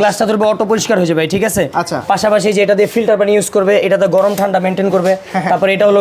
গ্লাসটা ধরবে অটো পরিষ্কার হয়ে যাবে ঠিক আছে? আচ্ছা। পাশাপাশি যে এটা দিয়ে ফিল্টার পানি ইউজ করবে এটাতে গরম ঠান্ডা মেনটেন করবে। হ্যাঁ, তারপর এটা হলো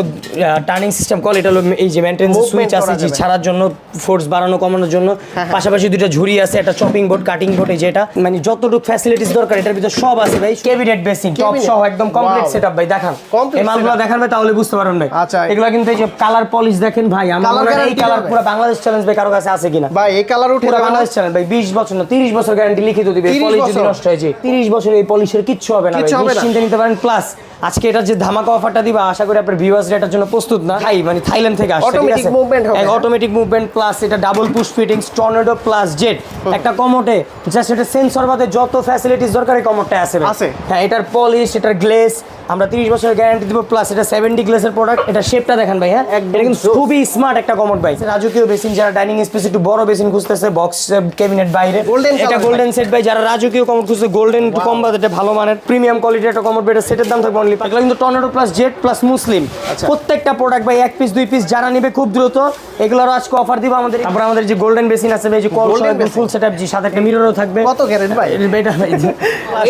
টার্নিং সিস্টেম কল এটা হলো এই যে Movement সুইচ আছে যে ছাড়ার জন্য ফোর্স বাড়ানো কমানোর জন্য। হ্যাঁ, পাশাপাশি দুটো ঝুড়ি আছে একটা চপিং বোর্ড কাটিং বোর্ড এই যে এটা। মানে যতটুকু ফ্যাসিলিটিস দরকার এটার ভিতরে সব আছে ভাই ক্যাবিনেট বেসিন টপ সহ একদম কমপ্লিট সেটআপ ভাই দেখান। এই মালগুলো দেখান ভাই তাহলে বুঝতে পারবেন ভাই। আচ্ছা। এগুলো কিন্তু এই যে কালার পলিশ দেখেন ভাই আমার হয় এই কালার পুরো বাংলাদেশ চ্যালেঞ্জ ভাই কারও কাছে আছে কিনা। ভাই এই কালার উঠে? বাংলাদেশ চ্যালেঞ্জ ভাই 20 বছর না 30 বছর গ্যারান্টি লিখিত দিবে পলিশ? নষ্ট হয়েছে। 30 বছর এই পলিশের কিচ্ছু হবে না? নিশ্চিন্তে নিতে পারেন। প্লাস আজকে এটার যে ধামাকা অফারটা দিবা আশা করি আপনার ভিউয়ার্স এটার জন্য প্রস্তুত না। তাই মানে থাইল্যান্ড থেকে আসছে অটোমেটিক মুভমেন্ট হবে। অটোমেটিক মুভমেন্ট প্লাস এটা double push fittings tornado plus jet একটা কমোটে জাস্ট এটা সেন্সর বাদে যত ফ্যাসিলিটিস দরকার এই কমোটটা আছে। হ্যাঁ এটার পলিশ এটার গ্লেস আমরা 30 বছরের গ্যারান্টি দিব প্লাস এটা 70 গ্লেসের প্রোডাক্ট এটা শেপটা দেখেন ভাই হ্যাঁ? একদম এটা কিন্তু খুবই স্মার্ট একটা কমোড ভাই। রাজকীয় বেসিন যারা ডাইনিং স্পেস একটু বড় বেসিন খুঁজতেছে বক্স ক্যাবিনেট বাইরে Golden এটা গোল্ডেন সেট ভাই। যারা রাজকীয় কমোড খুঁজছে গোল্ডেন একটু কম বাজেটে ভালো মানের প্রিমিয়াম কোয়ালিটির একটা কমোড এটা সেটের দাম থাকবে অনলি এগুলো কিন্তু tornado plus jet plus Muslim আচ্ছা। প্রত্যেকটা প্রোডাক্ট ভাই এক পিস দুই পিস যারা নেবে খুব দ্রুত এগুলোর আজকে অফার দিব আমাদের। তারপর আমাদের যে গোল্ডেন বেসিন আছে ভাই যে কল? ফুল সেটআপ জি সাথে একটা মিররও থাকবে। কত ক্যারেট ভাই? এটা ভাই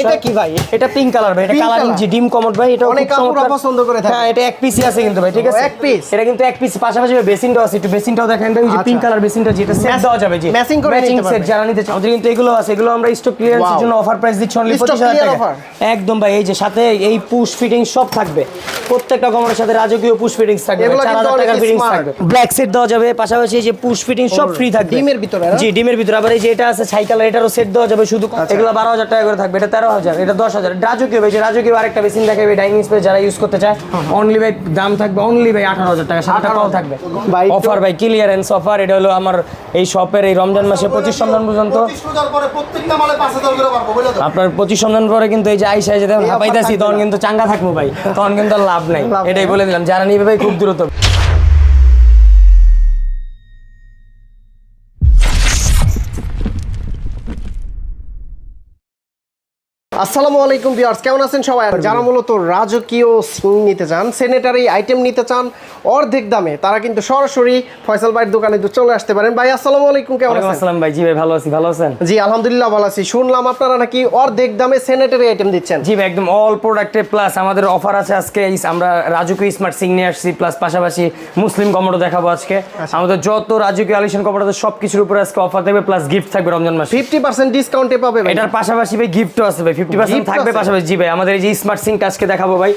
এটা কি ভাই? এটা পিঙ্ক কালার ভাই এটা কালারিং? জি ডিম কমোড ভাই এটা অনেক পছন্দ করে থাকে। হ্যাঁ এটা এক পিসই আছে কিন্তু ভাই ঠিক আছে? এক piece? এটা কিন্তু এক পিস পাশাপাশি বেসিনটাও আছে। একটু বেসিনটাও দেখেন ভাই যে আচ্ছা। পিঙ্ক কালার বেসিনটা যেটা সেট দেওয়া যাবে জি matching করে ম্যাচিং সেট যারা নিতে কিন্তু এগুলো আছে এগুলো আমরা স্টক ক্লিয়ারেন্সের জন্য অফার প্রাইস দিচ্ছি অনলি 25000 টাকা। একদম ভাই এই যে সাথে এই পুশ ফিটিং সব থাকবে। প্রত্যেকটা কমরের সাথে রাজকীয় পুশ ফিটিংস থাকবে 4000 টাকার অনেক ফিটিংস smart। থাকবে। ব্ল্যাক সেট দেওয়া যাবে পাশাপাশি এই যে পুশ ফিটিং সব ফ্রি থাকবে। ডিমের ভিতরে, জি ডিমের ভিতরে। আবার এই যে এটা আছে ছাই কালার এটারও সেট দেওয়া যাবে শুধু আচ্ছা। এগুলো বারো হাজার টাকা করে থাকবে এটা তেরো হাজার এটা দশ হাজার। রাজকীয় ভাই যে রাজকীয় আরেকটা বেসিন দেখাবে ডাইনিং স্পেস যারা ইউজ করতে চায় অনলি ভাই দাম থাকবে অনলি ভাই আঠারো হাজার টাকা সাত আঠারো থাকবে। ভাই, অফার ভাই ক্লিয়ারেন্স অফার এটা হলো আমার এই শপের এই রমজান মাসে পঁচিশ রমজান পর্যন্ত। আপনার পঁচিশ রমজান পরে কিন্তু এই যে আইসা যে হাঁপাইতেছি তখন কিন্তু চাঙ্গা থাকব ভাই তখন কিন্তু লাভ নাই। এটাই বলে দিলাম যারা নিবে ভাই খুব দ্রুত। আসসালামু আলাইকুম ভিউয়ার্স কেমন আছেন সবাই? যারা মূলত রাজকীয় সিং নিতে চান স্যানিটারি আইটেম নিতে চান অর্ধেক দামে তারা কিন্তু সরাসরি ফয়সাল ভাইয়ের দোকানে চলে আসতে পারেন। ভাই আসসালামু আলাইকুম কেমন আছেন? আসসালাম ভাই। জি ভাই ভালো আছি। ভালো আছেন? জি আলহামদুলিল্লাহ ভালো আছি। শুনলাম আপনারা নাকি অর্ধেক দামে স্যানিটারি আইটেম দিচ্ছেন। জি ভাই একদম অল প্রোডাক্টে প্লাস আমাদের অফার আছে আজকে। এই আমরা রাজকীয় স্মার্ট সিং নিয়ে আসছি প্লাস পাশাপাশি মুসলিম কমোডো দেখাবো আজকে। আচ্ছা। আমাদের যত রাজকীয় আলিশন কমোডো সব কিছুর উপরে আজকে অফার থাকবে প্লাস গিফট থাকবে রমজান মাসে। ফিফটি পার্সেন্ট ডিসকাউন্টে পাবে এটার পাশাপাশি ভাই গিফটও আছে ভাই ফিফটি পার্সেন্ট Gift থাকবে পাশাপাশি জি ভাই আমাদের এই যে স্মার্ট আজকে দেখাবো ভাই।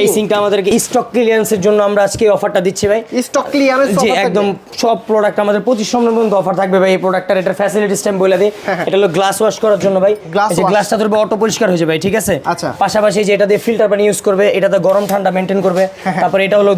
এই আমাদেরকে স্টক ক্লিয়ারেন্সের জন্য আমরা আজকে অফারটা দিচ্ছি ভাই। স্টক ক্লিয়ারেন্স জি একদম সব প্রোডাক্ট আমাদের পর্যন্ত অফার থাকবে ভাই এই প্রোডাক্টটার এটার ফ্যাসিলিটিস টাইম বলে দিই হ্যাঁ, এটা হলো গ্লাস ওয়াশ করার জন্য ভাই। এই যে গ্লাসটা ধরবে অটো পরিষ্কার হয়ে যাবে ভাই ঠিক আছে? আচ্ছা। পাশাপাশি যে এটা দিয়ে ফিল্টার পানি ইউজ করবে এটাতে গরম ঠান্ডা মেনটেন করবে। হ্যাঁ, তারপর এটা হলো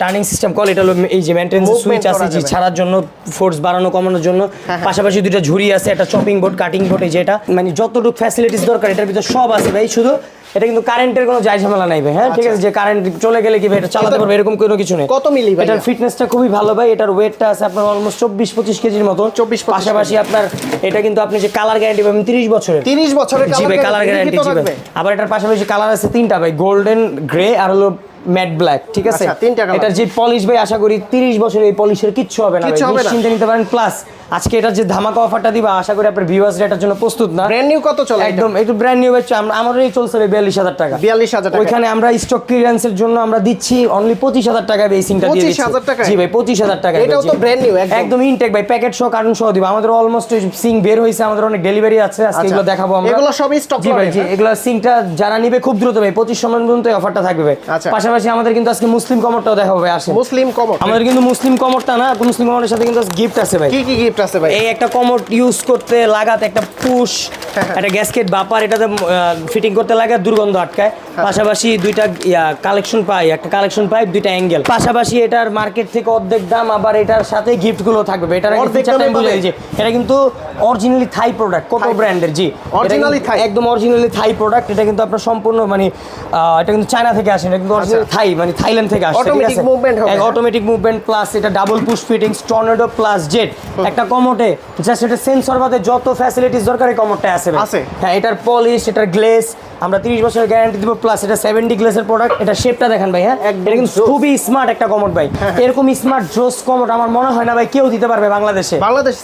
টার্নিং সিস্টেম কল এটা হলো এই যে মেনটেন্স সুইচ আছে যে ছাড়ার জন্য ফোর্স বাড়ানো কমানোর জন্য। হ্যাঁ, পাশাপাশি দুটো ঝুড়ি আছে একটা চপিং বোর্ড কাটিং বোর্ড এই যে এটা। মানে যতটুকু ফ্যাসিলিটিস দরকার ভিতরে সব আছে ভাই শুধু এটা কিন্তু কারেন্টের কোনো যায় ঝামেলা নাই ভাই হ্যাঁ? ঠিক আছে যে কারেন্ট চলে গেলে কি ভাই এটা চালাতে পারবে এরকম কোনো কিছু নেই। কত মিলি ভাই এটার ফিটনেসটা খুবই ভালো ভাই এটার ওয়েটটা আছে আপনার অলমোস্ট চব্বিশ পঁচিশ কেজির মতো। 24-25 পাশাপাশি আপনার এটা কিন্তু আপনি যে কালার গ্যারান্টি পাবেন তিরিশ বছরের। 30 বছরের জি ভাই কালার গ্যারান্টি জি ভাই। আবার এটার পাশাপাশি কালার আছে তিনটা ভাই গোল্ডেন গ্রে আর হলো ম্যাট ব্ল্যাক ঠিক আছে? আচ্ছা, এটার যে পলিশ ভাই আশা করি তিরিশ বছরের এই পলিশের কিচ্ছু হবে না। নিশ্চিন্তে নিতে পারেন। প্লাস আজকে এটার যে ধামাকা অফারটা দিবা আশা করি আপনার ভিউয়ার্স এটার জন্য প্রস্তুত না। ব্র্যান্ড নিউ কত চলে? একদম একটু ব্র্যান্ড নিউ হচ্ছে আমরা আমাদেরই চলছে বিয়াল্লিশ হাজার টাকা 42,000 টাকা। ওইখানে আমরা স্টক ক্লিয়ারেন্সের জন্য আমরা দিচ্ছি অনলি পঁচিশ হাজার টাকা দিয়ে দিচ্ছি 25,000 টাকায়? জি ভাই পঁচিশ হাজার টাকা এটাও তো brand new একদম। ইনটেক ভাই প্যাকেট সহ কার্টুন সহ দিব আমাদের অলমোস্ট সিং বের হয়েছে আমাদের অনেক ডেলিভারি আছে আজকে আচ্ছা। এগুলো দেখাবো আমরা এগুলো সবই stock জি ভাই জি হ্যাঁ? এগুলো সিংটা যারা নিবে খুব দ্রুত ভাই পঁচিশ সম্মান পর্যন্ত এই অফারটা থাকবে ভাই আচ্ছা। পাশাপাশি আমাদের কিন্তু আজকে মুসলিম কমরটাও দেখাবো ভাই আসে মুসলিম কমর আমাদের কিন্তু মুসলিম কমরটা না মুসলিম কমরের সাথে কিন্তু গিফট আছে ভাই কি কি গিফট আছে ভাই এই একটা কমোড ইউজ করতে লাগাতে একটা পুশ একটা গ্যাসকেট বাপার এটাতে ফিটিং করতে লাগে দুর্গন্ধ আটকায়। পাশাপাশি দুইটা কালেকশন পাই একটা কালেকশন পাইপ দুইটা অ্যাঙ্গেল পাশাপাশি এটার মার্কেট থেকে অর্ধেক দাম আবার এটার সাথে গিফটগুলো থাকবে এটার অর্ধেক দামে পাবে? যে এটা কিন্তু অরিজিনালি থাই প্রোডাক্ট কত ব্র্যান্ডের জি কিন্তু Thai? একদম অরিজিনালি থাই প্রোডাক্ট এটা কিন্তু আপনার সম্পূর্ণ মানে এটা কিন্তু চায়না থেকে আসে এটা কিন্তু অরিজিনাল থাই মানে থাইল্যান্ড থেকে আসে আচ্ছা। Automatic আছে হবে। অটোমেটিক মুভমেন্ট প্লাস এটা double push fittings tornado plus jet একটা কমোটে জাস্ট এটা সেন্সর বাদে যত ফ্যাসিলিটিস দরকার এই কমোটটা আছে আছে। হ্যাঁ এটার পলিশ এটার গ্লেস আমরা 30 বছরের গ্যারান্টি দিব প্লাস এটা সেভেন্টি গ্লাসের প্রোডাক্ট এটা শেপটা দেখেন ভাই হ্যাঁ? এটা কিন্তু খুবই স্মার্ট একটা কমোড ভাই। এরকম স্মার্ট জোস কমোড আমার মনে হয় না ভাই কেউ দিতে পারবে বাংলাদেশে। বাংলাদেশ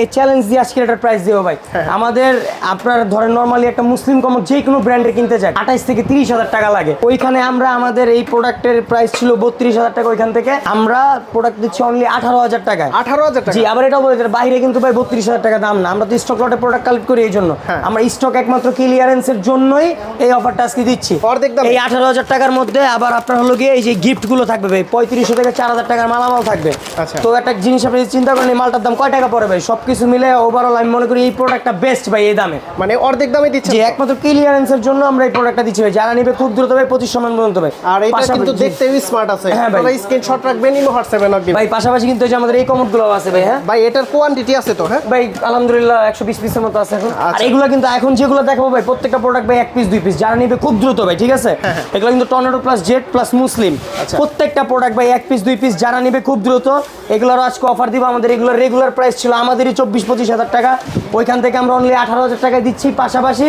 এই চ্যালেঞ্জ দিয়ে আজকে এটার প্রাইস দেবো ভাই। আমাদের আপনার ধরেন নর্মালি একটা মুসলিম কমোড যে কোনো ব্র্যান্ডের কিনতে চায় আঠাইশ থেকে তিরিশ হাজার টাকা লাগে। ওইখানে আমরা আমাদের এই প্রোডাক্টের প্রাইস ছিল বত্রিশ হাজার টাকা ওইখান থেকে। আমরা প্রোডাক্ট দিচ্ছি অনলি আঠারো হাজার টাকায়। আঠারো হাজার টাকা। জি আবার এটাও বলে বাইরে কিন্তু ভাই বত্রিশ হাজার টাকা দাম না। আমরা তো স্টক লটে প্রোডাক্ট কালেক্ট করি এই জন্য। হ্যাঁ। আমরা স্টক একমাত্র ক্লিয়ারেন্সের জন্যই এই অফারটা আজকে দিচ্ছি। অর্ধেক দামে? এই আঠারো হাজার টাকার মধ্যে আবার আপনার হলো গিয়ে এই যে গিফটগুলো থাকবে ভাই পঁয়ত্রিশশো থেকে চার হাজার টাকার মালামাল থাকবে। আচ্ছা। তো একটা জিনিস আপনি চিন্তা করেন এই মালটার দাম কয় টাকা পড়ে ভাই? সবকিছু মিলে ওভারঅল আমি মনে করি এই প্রোডাক্টটা বেস্ট ভাই এই দামে। মানে অর্ধেক দামে দিচ্ছে যে একমাত্র ক্লিয়ারেন্সের জন্য আমরা এই প্রোডাক্টটা দিচ্ছি ভাই। যারা নিবে খুব দ্রুত ভাই পঁচিশ সমান পর্যন্ত ভাই। আর এটা কিন্তু। দেখতেও স্মার্ট আছে। হ্যাঁ ভাই। স্ক্রিনশট রাখবেন ইমো হোয়াটসঅ্যাপে নক দিবেন। ভাই পাশাপাশি কিন্তু এই যে আমাদের এই কমোডগুলো আছে ভাই হ্যাঁ? ভাই এটার কোয়ান্টিটি আছে তো হ্যাঁ? ভাই আলহামদুলিল্লাহ একশো বিশ পিসের মতো আছে এখন। আর আচ্ছা। এগুলো কিন্তু এখন যেগুলো দেখাবো ভাই প্রত্যেকটা প্রোডাক্ট ভাই এক পিস দুই পিস যারা নিবে খুব দ্রুত ভাই ঠিক আছে? এগুলো কিন্তু tornado plus jet plus Muslim. আচ্ছা। প্রত্যেকটা প্রোডাক্ট ভাই এক পিস দুই পিস যারা নিবে খুব দ্রুত এগুলোর আজকে অফার দিব। আমাদের এগুলোর রেগুলার প্রাইস ছিল আমাদেরই চব্বিশ পঁচিশ হাজার টাকা। ওইখান থেকে আমরা অনলি আঠারো হাজার টাকায় দিচ্ছি। পাশাপাশি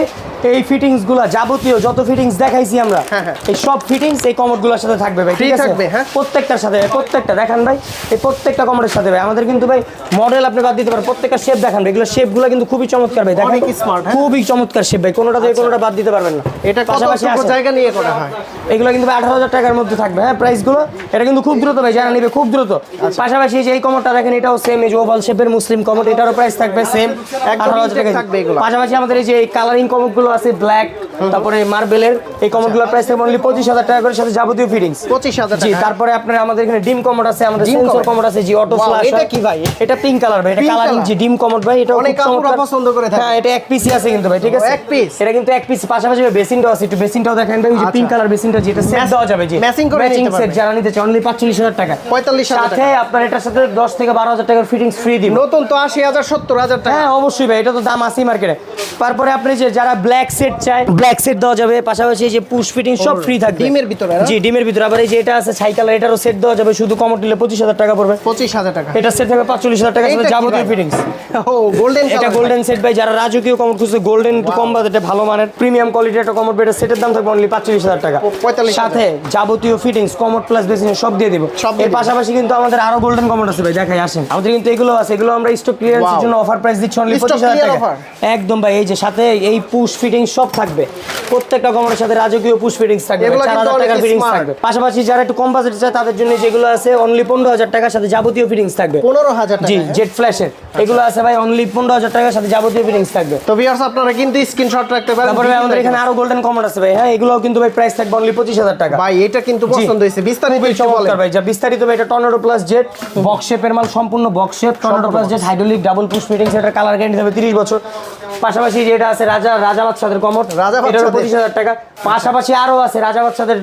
এই ফিটিংসগুলা যাবতীয় যত ফিটিংস দেখাইছি আমরা হ্যাঁ, হ্যাঁ। এই সব ফিটিংস এই কমোডগুলোর সাথে থাকবে ভাই ঠিক আছে? হ্যাঁ? প্রত্যেকটার সাথে প্রত্যেকটা দেখান ভাই। এই প্রত্যেকটা কমোডের সাথে ভাই। আমাদের কিন্তু ভাই মডেল আপনি বাদ দিতে পারেন প্রত্যেকটা শেপ দেখান ভাই। এগুলো শেপগুলো কিন্তু খুবই চমৎকার ভাই দেখেন? খুবই চমৎকার শেপ ভাই। কোনোটা থেকে কোনোটা বাদ দিতে পারবেন না। এটা পাশাপাশি জায়গা নিয়ে করা হয়? এগুলো কিন্তু আঠারো হাজার টাকার মধ্যে থাকবে হ্যাঁ প্রাইসগুলো এটা কিন্তু খুব দ্রুত ভাই যারা নিবে খুব দ্রুত। আচ্ছা। পাশাপাশি যে এই কমোডটা দেখেন এটাও সেম এই যে ওভাল শেপের মুসলিম কমোড এটারও প্রাইস থাকবে সেম আঠারো হাজার টাকা থাকবে পাশাপাশি আমাদের এই যে কালারিং কমোডগুলো আছে ব্ল্যাক তারপরে মার্বেলের এই কমোডগুলোর প্রাইস থাকবে অনলি পঁচিশ হাজার টাকা করে সাথে যাবতীয় ফিটিংস পঁচিশ হাজার জি তারপরে আপনার আমাদের এখানে ডিম কমোড আছে আমাদের সেন্সর কমোড? আছে জি অটো ফ্ল্যাশ এটা কি ভাই? এটা পিঙ্ক কালার ভাই এটা কালারিং জি ডিম কমোড ভাই এটা অনেক আপুরা পছন্দ করে থাকে। হ্যাঁ এটা এক পিসই আছে কিন্তু ভাই ঠিক আছে? এক piece? এটা কিন্তু এক পিস পাশাপাশি বেসিনটাও আছে একটু বেসিনটাও দেখেন ভাই ওই যে আচ্ছা। পিঙ্ক কালার বেসিনটা যেটা সেট দেওয়া যাবে জি। matching করে ম্যাচিং নিতে সেট যারা নিতে চায় অনলি 45000 টাকা। 45,000 সাথে আপনার এটার সাথে 10 থেকে 12000 টাকার ফিটিংস ফ্রি দিব। নতুন তো আশি হাজার সত্তর হাজার টাকা। হ্যাঁ অবশ্যই ভাই এটা তো দাম আছেই মার্কেটে তারপরে আপনি যে যারা ব্ল্যাক সেট চায় ব্ল্যাক সেট দেওয়া যাবে পাশাপাশি যে পুশ ফিটিং সব ফ্রি থাকবে। ডিমের ভিতরে, জি ডিমের ভিতরে। আবার এই যে এটা আছে ছাই কালার এটারও সেট দেওয়া যাবে শুধু কমর নিলে পঁচিশ হাজার টাকা পড়বে। পঁচিশ হাজার টাকা। এটা সেট থাকবে পাঁচচল্লিশ হাজার টাকা যাবতীয় ফিটিংস ও গোল্ডেন এটা গোল্ডেন সেট ভাই। যারা রাজকীয় কমর খুঁজছে গোল্ডেন একটু কম বাজেটে ভালো মানের প্রিমিয়াম কোয়ালিটি একটা কমর বেটার সেটের দাম থাকবে অনলি পাঁচচল্লিশ হাজার টাকা। সাথে যাবতীয় ফিটিংস কমর প্লাস বেসিন সব দিয়ে দিব। এর পাশাপাশি কিন্তু আমাদের আরও গোল্ডেন কমর আছে ভাই দেখাই আসেন। আমাদের কিন্তু এগুলো আছে এগুলো আমরা স্টক ক্লিয়ারেন্সের জন্য অফার প্রাইস দিচ্ছি অনলি পঁচিশ হাজার টাকা। একদম ভাই এই যে সাথে এই পুশ ফিটিং সব থাকবে। প্রত্যেকটা কমরের সাথে রাজকীয় পুশ ফিটিংস থাকবে এগুলো চার কিন্তু হাজার টাকার ফিটিংস থাকবে। পাশাপাশি যারা একটু কম বাজেট চায় তাদের জন্য যেগুলো আছে অনলি পনেরো হাজার টাকার সাথে যাবতীয় ফিটিংস থাকবে। পনেরো হাজার জি জেট ফ্ল্যাশের এগুলো আছে ভাই অনলি পনেরো হাজার টাকার সাথে যাবতীয় ফিটিংস থাকবে। তো ভিউয়ার্স আপনারা কিন্তু স্ক্রিনশট রাখতে পারেন তারপরে আমাদের এখানে আরও গোল্ডেন কমোড আছে ভাই। হ্যাঁ এগুলোও কিন্তু ভাই প্রাইস থাকবে অনলি পঁচিশ হাজার টাকা। ভাই এটা কিন্তু পছন্দ হয়েছে। বিস্তারিত চমৎকার ভাই। যা বিস্তারিত ভাই এটা টর্নেডো প্লাস জেট বক্স শেপের মাল সম্পূর্ণ box shape tornado plus jet hydraulic double push fitting সেটার কালার গ্যারান্টি হবে 30 বছর। পাশাপাশি যেটা আছে রাজা রাজা বাদশাদের কমর রাজা পঁচিশ হাজার টাকা। পাশাপাশি আরও আছে রাজা বাচ্চাদের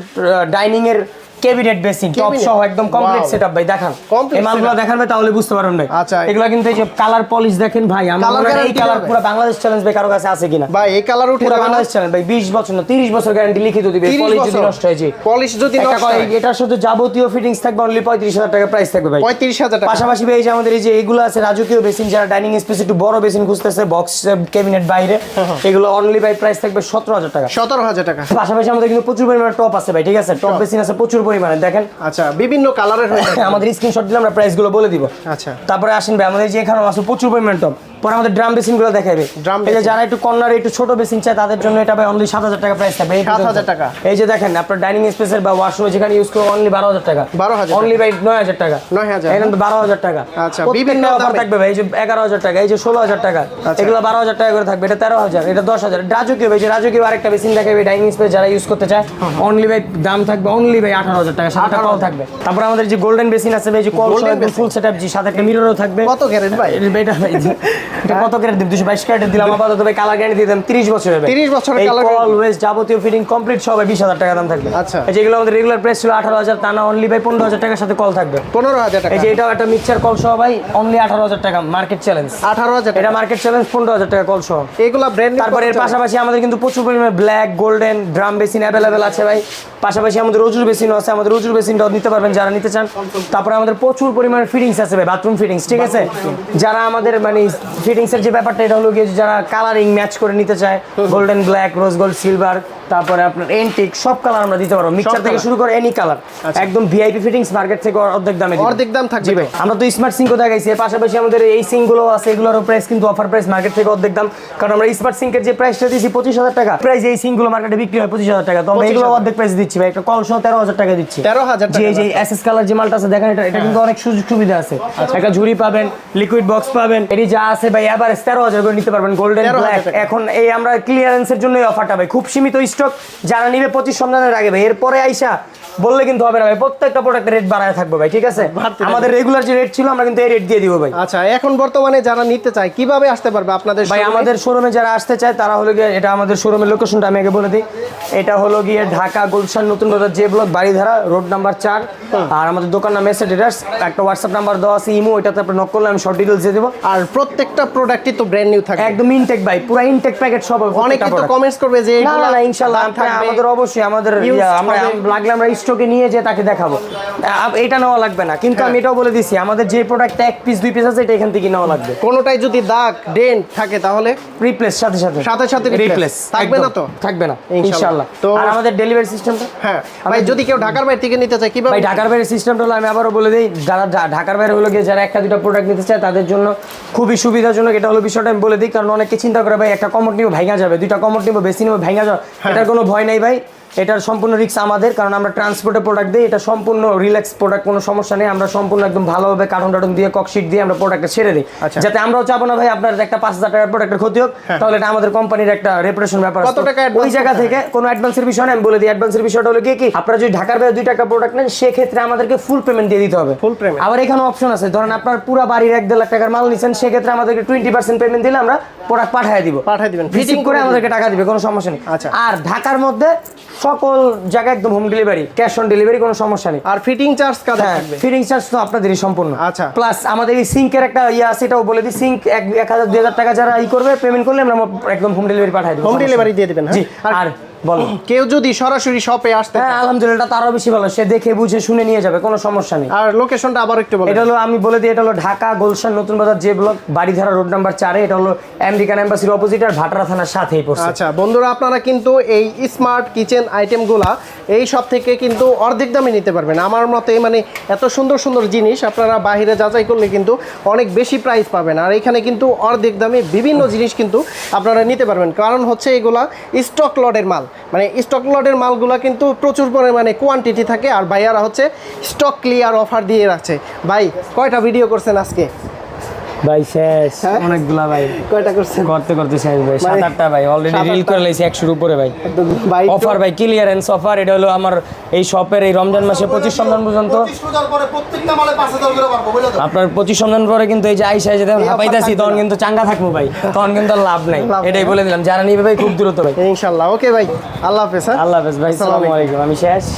ডাইনিংয়ের এর ক্যাবিনেট বেসিং টপ সহ একদম কমপ্লিট সেটআপ ভাই দেখান। এই মালগুলো দেখান ভাই তাহলে বুঝতে পারবেন ভাই। আচ্ছা। এগুলো কিন্তু এই যে কালার পলিশ দেখেন ভাই আমার হয় এই কালার পুরো বাংলাদেশ চ্যালেঞ্জ ভাই কারও কাছে আছে কিনা? ভাই এই কালার উঠে পুরো বাংলাদেশ চ্যালেঞ্জ ভাই 20 বছর না 30 বছর গ্যারান্টি লিখিত দিবে পলিশ যদি নষ্ট হয়ে যায় পলিশ যদি নষ্ট হয়? এটার সাথে যাবতীয় ফিটিংস থাকবে অনলি পঁয়ত্রিশ হাজার টাকা প্রাইস থাকবে ভাই। পঁয়ত্রিশ হাজার টাকা। পাশাপাশি ভাই এই যে আমাদের এই যে এগুলো আছে রাজকীয় বেসিন যারা ডাইনিং স্পেস একটু বড় বেসিন খুঁজতেছে বক্স ক্যাবিনেট বাইরে এগুলো অনলি ভাই প্রাইস থাকবে সতেরো হাজার টাকা। সতেরো হাজার টাকা। পাশাপাশি আমাদের কিন্তু প্রচুর পরিমাণে টপ আছে ভাই ঠিক আছে? টপ বেসিন আছে প্রচুর পরিমাণে দেখেন। আচ্ছা বিভিন্ন কালারের আমাদের স্ক্রিনশট দিলে আমরা প্রাইসগুলো বলে দিব। আচ্ছা। তারপরে আসেন ভাই আমাদের যে এখানে আছে প্রচুর পরিমাণ টপ। পরে আমাদের ড্রাম বেসিনগুলো দেখাবে এই যে যারা একটু কর্নার একটু ছোট বেসিন চায় তাদের জন্য এটা ভাই অনলি সাত হাজার টাকা প্রাইস থাকবে। এই 7,000 টাকা। এই যে দেখেন আপনার ডাইনিং স্পেসের বা ওয়াশরুমে যেখানে ইউজ করব অনলি বারো হাজার টাকা। 12,000 অনলি ভাই নয় হাজার টাকা। 9,000 এখানে বারো হাজার টাকা। আচ্ছা, বিভিন্ন অফার থাকবে ভাই এই যে এগারো হাজার টাকা এই যে ষোলো হাজার টাকা আচ্ছা। এগুলো বারো হাজার টাকা করে থাকবে। এটা তেরো হাজার এটা দশ হাজার। রাজকীয় ভাই যে রাজকীয় আরেকটা বেসিন দেখাবে ডাইনিং স্পেস যারা ইউজ করতে চায় অনলি ভাই দাম থাকবে অনলি ভাই আঠারো হাজার টাকা সাথে কল থাকবে। তারপর আমাদের যে গোল্ডেন বেসিন আছে ভাই যে কল? ফুল সেটআপ জি সাথে একটা মিররও থাকবে। কত ক্যারেট ভাই এটা ভাই এটা কত ক্যারেট দিন দুশো দিলাম আপাতত ভাই কালার গ্যারান্টি দিতাম তিরিশ বছর 30 বছরের এই color কল guarantee। ওয়েস্ট যাবতীয় ফিটিং কমপ্লিট সব বিশ হাজার টাকা দাম থাকবে। আচ্ছা। এই যেগুলো আমাদের রেগুলার প্রাইস ছিল আঠারো হাজার তা না অনলি ভাই পনেরো হাজার টাকার সাথে কল থাকবে। পনেরো হাজার টাকা এই যে এটাও একটা মিক্সচার কল সহ ভাই অনলি আঠারো হাজার টাকা মার্কেট চ্যালেঞ্জ আঠারো হাজার এটা মার্কেট চ্যালেঞ্জ পনেরো হাজার টাকা কল সহ। এগুলা ব্র্যান্ড তারপরে এর পাশাপাশি আমাদের কিন্তু প্রচুর পরিমাণে ব্ল্যাক গোল্ডেন ড্রাম বেসিন আছে ভাই। পাশাপাশি আমাদের রজুর বেসিনও আছে আমাদের রজুর বেসিনটাও নিতে পারবেন যারা নিতে চান। তারপরে আমাদের প্রচুর পরিমাণে ফিটিংস আছে ভাই বাথরুম ফিটিংস ঠিক আছে? যারা আমাদের মানে ফিটিংসের যে ব্যাপারটা এটা হলো গিয়ে যারা কালারিং ম্যাচ করে নিতে চায় golden black rose gold silver তারপরে আপনার এন্টিক সব কালার আমরা দিতে পারব। মিক্সার থেকে শুরু করে এনি কালার একদম ভিআইপি ফিটিংস মার্কেট থেকে অর্ধেক দামে অর্ধেক দাম থাকবে ভাই আমরা তো স্মার্ট সিঙ্কও দেখাইছি। এর পাশাপাশি আমাদের এই সিঙ্কগুলো আছে এগুলোরও প্রাইস কিন্তু অফার প্রাইস মার্কেট থেকে অর্ধেক দাম। কারণ আমরা স্মার্ট সিঙ্কের যে প্রাইসটা দিচ্ছি পঁচিশ হাজার টাকা। প্রাইস এই সিঙ্কগুলো মার্কেটে বিক্রি হয় পঁচিশ হাজার টাকা। তো আমরা এগুলো অর্ধেক প্রাইস দিচ্ছি ভাই। একটা কল সহ তেরো হাজার টাকা দিচ্ছি। 13,000 জি টাকা এই যে এসএস কালার যে মালটা আছে দেখেন এটা এটা কিন্তু অনেক সুযোগ সুবিধা আছে। আচ্ছা। একটা ঝুড়ি পাবেন লিকুইড বক্স পাবেন। এটি যা আছে ভাই এভারেজ তেরো হাজার করে নিতে পারবেন গোল্ডেন ব্ল্যাক এখন এই আমরা ক্লিয়ারেন্সের জন্য অফারটা ভাই। খুব সীমিত স্টক যারা নিবে পঁচিশ সন্ধানের আগে ভাই এরপরে আইসা বললে কিন্তু হবে না ভাই প্রত্যেকটা প্রোডাক্টের রেট বাড়ায় থাকবে ভাই ঠিক আছে? আমাদের রেগুলার যে রেট ছিল আমরা কিন্তু এই রেট দিয়ে দিব ভাই। আচ্ছা এখন বর্তমানে যারা নিতে চায় কীভাবে আসতে পারবে আপনাদের ভাই আমাদের শোরুমে যারা আসতে চায় তারা হলো গিয়ে এটা আমাদের শোরুমের লোকেশনটা আমি আগে বলে দিই। এটা হলো গিয়ে ঢাকা গুলশান নতুন বাজার যে ব্লক বাড়িধারা রোড নাম্বার চার। আর আমাদের দোকান নাম এসে ডিলার্স একটা হোয়াটসঅ্যাপ নাম্বার দেওয়া আছে ইমো এটাতে আপনি নক করলে আমি শর্ট ডিটেলস দিয়ে দেবো। আর প্রত্যেকটা প্রোডাক্টই তো ব্র্যান্ড নিউ থাকে। একদম ইনটেক ভাই পুরো ইনটেক প্যাকেট সব অনেকে তো কমেন্টস করবে যে না না না থাকবে। আমাদের অবশ্যই আমাদের আমরা লাগলে আমরা স্টকে নিয়ে যে তাকে দেখাবো। এটা নেওয়া লাগবে না কিন্তু আমি এটাও বলে দিছি আমাদের যে প্রোডাক্টটা এক পিস দুই পিস আছে এটা এখান থেকে নেওয়া লাগবে। কোনোটাই যদি দাগ ডেন্ট থাকে তাহলে? রিপ্লেস সাথে সাথে। সাথে সাথে রিপ্লেস থাকবে না তো? থাকবে না ইনশাআল্লাহ। তো- আর আমাদের ডেলিভারি সিস্টেমটা হ্যাঁ। ভাই যদি কেউ ঢাকার বাইরে থেকে নিতে চায় কীভাবে ভাই ঢাকার বাইরে সিস্টেমটা হলো আমি আবারও বলে দিই যারা ঢাকার বাইরে হলো গিয়ে যারা একটা দুটো প্রোডাক্ট নিতে চায় তাদের জন্য খুবই সুবিধাজনক এটা হলো বিষয়টা আমি বলে দিই কারণ অনেকে চিন্তা করে ভাই একটা কমট নিব ভাঙা যাবে দুইটা কমট নিব বেশি নিব ভাঙা যাবে হ্যাঁ। এটার কোনো ভয় নাই ভাই। এটার সম্পূর্ণ রিক্স আমাদের কারণ আমরা ট্রান্সপোর্টে প্রোডাক্ট দিই এটা সম্পূর্ণ রিল্যাক্স প্রোডাক্ট কোনো সমস্যা নেই। আমরা সম্পূর্ণ একদম ভালোভাবে কার্টন টাটন দিয়ে ককশিট দিয়ে আমরা প্রোডাক্টটা ছেড়ে দিই। আচ্ছা। যাতে আমরাও চাবো না ভাই আপনার একটা পাঁচ হাজার টাকার প্রোডাক্টের ক্ষতি হোক তাহলে এটা আমাদের কোম্পানির একটা রেপুটেশন ব্যাপার হ্যাঁ। কত টাকা ওই জায়গা থেকে কোনো অ্যাডভান্সের বিষয় না আমি বলে দিই অ্যাডভান্সের বিষয়টা হলো কি কি আপনারা যদি ঢাকার বাইরে দুই টাকা প্রোডাক্ট নেন সেক্ষেত্রে আমাদেরকে ফুল পেমেন্ট দিয়ে দিতে হবে। ফুল পেমেন্ট আবার এখানে অপশন আছে ধরেন আপনার পুরো বাড়ির এক দেড় লাখ টাকার মাল নিচ্ছেন সেক্ষেত্রে আমাদেরকে টোয়েন্টি পার্সেন্ট পেমেন্ট দিলে আমরা প্রোডাক্ট পাঠিয়ে দিব। পাঠিয়ে দিবেন। ফিটিং করে করে আমাদেরকে টাকা দিবে কোনো সমস্যা নেই। আচ্ছা। আর ঢাকার মধ্যে সকল জায়গায় একদম home delivery cash on delivery কোনো সমস্যা নেই। আর ফিটিং চার্জ কাজ থাকবে? ফিটিং চার্জ তো আপনাদেরই সম্পূর্ণ। আচ্ছা। প্লাস আমাদের এই সিঙ্কের একটা ইয়ে আছে এটাও বলে দিই সিঙ্ক এক হাজার দুই হাজার টাকা যারা ই করবে পেমেন্ট করলে আমরা একদম হোম ডেলিভারি পাঠাই দেবো। হোম ডেলিভারি দিয়ে দেবেন জি হ্যাঁ আর বলো। কেউ যদি সরাসরি শপে আসতে হ্যাঁ আলহামদুলিল্লাহ এটা তো বেশি ভালো। সে দেখে বুঝে শুনে নিয়ে যাবে কোনো সমস্যা নেই। আর লোকেশনটা আবার একটু বলেন এটা হলো আমি বলে দিই এটা হলো ঢাকা গুলশান নতুন বাজার যে ব্লক বাড়িধারা রোড নাম্বার চারে। এটা হলো আমেরিকান এম্বাসির অপোজিট আর ভাটারা থানার সাথেই পড়ছে। আচ্ছা বন্ধুরা আপনারা কিন্তু এই স্মার্ট কিচেন আইটেমগুলা এই সব থেকে কিন্তু অর্ধেক দামে নিতে পারবেন। আমার মতে মানে এত সুন্দর সুন্দর জিনিস আপনারা বাইরে যাচাই করলে কিন্তু অনেক বেশি প্রাইস পাবেন। আর এখানে কিন্তু অর্ধেক দামে বিভিন্ন জিনিস কিন্তু আপনারা নিতে পারবেন। কারণ হচ্ছে এগুলা স্টক লটের মাল। মানে স্টক লটের মালগুলো কিন্তু প্রচুর পরিমাণে কোয়ান্টিটি থাকে আর ভাইয়ারা হচ্ছে স্টক ক্লিয়ার অফার দিয়ে রাখছে। ভাই, কয়টা ভিডিও করছেন আজকে? ভাই শেষ। হ্যাঁ? অনেকগুলা ভাই। কয়টা করছেন? করতে করতে শেষ ভাই। সাত আটটা ভাই। অলরেডি রিল করে লাইছি একশোর উপরে ভাই। ভাই অফার ভাই ক্লিয়ারেন্স অফার এটা হলো আমার এই শপের এই রমজান মাসে পঁচিশ রমজান পর্যন্ত। আপনার পঁচিশ রমজান পরে কিন্তু এই যে আইসা যেতে হাঁপাইতেছি তখন কিন্তু চাঙ্গা থাকব ভাই। তখন কিন্তু আর লাভ নাই। এটাই বলে দিলাম। যারা নিবে ভাই খুব দ্রুত ভাই। ইনশাল্লাহ। ওকে ভাই আল্লাহ হাফেজ হ্যাঁ? আল্লাহ হাফেজ ভাই আলাইকুম। আমি শেষ।